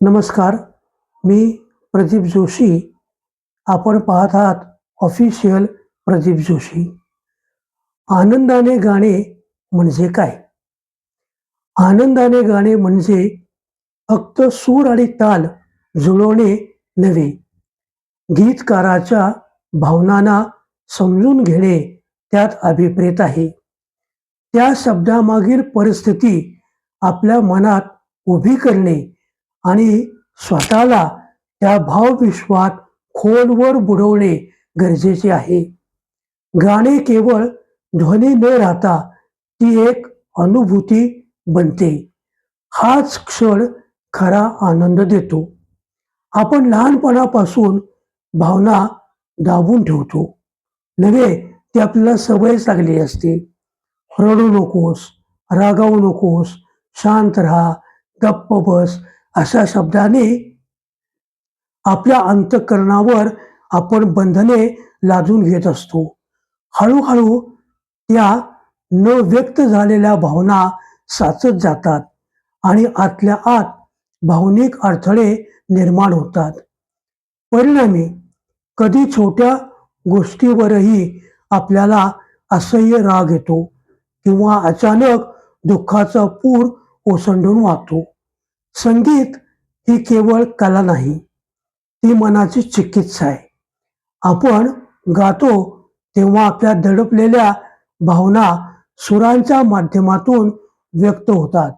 नमस्कार मी प्रदीप जोशी. आपण पाहत आहात ऑफिशियल प्रदीप जोशी. आनंदाने गाणे म्हणजे काय? आनंदाने गाणे म्हणजे फक्त सूर आणि ताल जुळवणे नव्हे गीतकाराच्या भावनांना समजून घेणे त्यात अभिप्रेत आहे. त्या शब्दामागील परिस्थिती आपल्या मनात उभी करणे आणि स्वतःला त्या भावविश्वात खोलवर बुडवणे गरजेचे आहे. गाणे केवळ ध्वनी न राहता ती एक अनुभूती बनते. हाच क्षण खरा आनंद देतो. आपण लहानपणापासून भावना दाबून ठेवतो. नव्हे ती आपल्याला सवयच लागली असते. रडू नकोस रागावू नकोस शांत राहा गप्प बस अशा शब्दाने आपल्या अंतकरणावर आपण बंधने लादून घेत असतो. हळूहळू त्या न व्यक्त झालेल्या भावना साचत जातात आणि आतल्या आत भावनिक अडथळे निर्माण होतात. परिणामी कधी छोट्या गोष्टीवरही आपल्याला असह्य राग येतो किंवा अचानक दुःखाचा पूर ओसंडून वाहतो. संगीत ही केवळ कला नाही ती मनाची चिकित्सा आहे. आपण गातो तेव्हा आपल्या दडपलेल्या भावना सुरांच्या माध्यमातून व्यक्त होतात.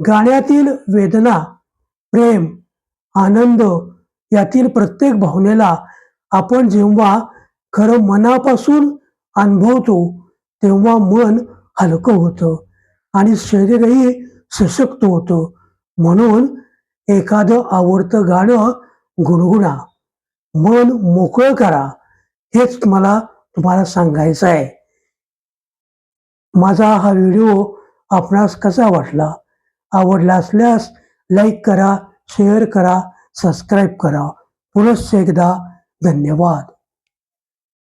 गाण्यातील वेदना प्रेम आनंद यातील प्रत्येक भावनेला आपण जेव्हा खरं मनापासून अनुभवतो तेव्हा मन हलकं होतं आणि शरीरही सशक्त होतं. म्हणून एखादं आवडतं गाणं गुणगुणा. मन मोकळं करा. हेच मला तुम्हाला सांगायचं आहे. माझा हा व्हिडिओ आपणास कसा वाटला? आवडला असल्यास लाईक करा शेअर करा सबस्क्राईब करा. पुनश्च एकदा धन्यवाद.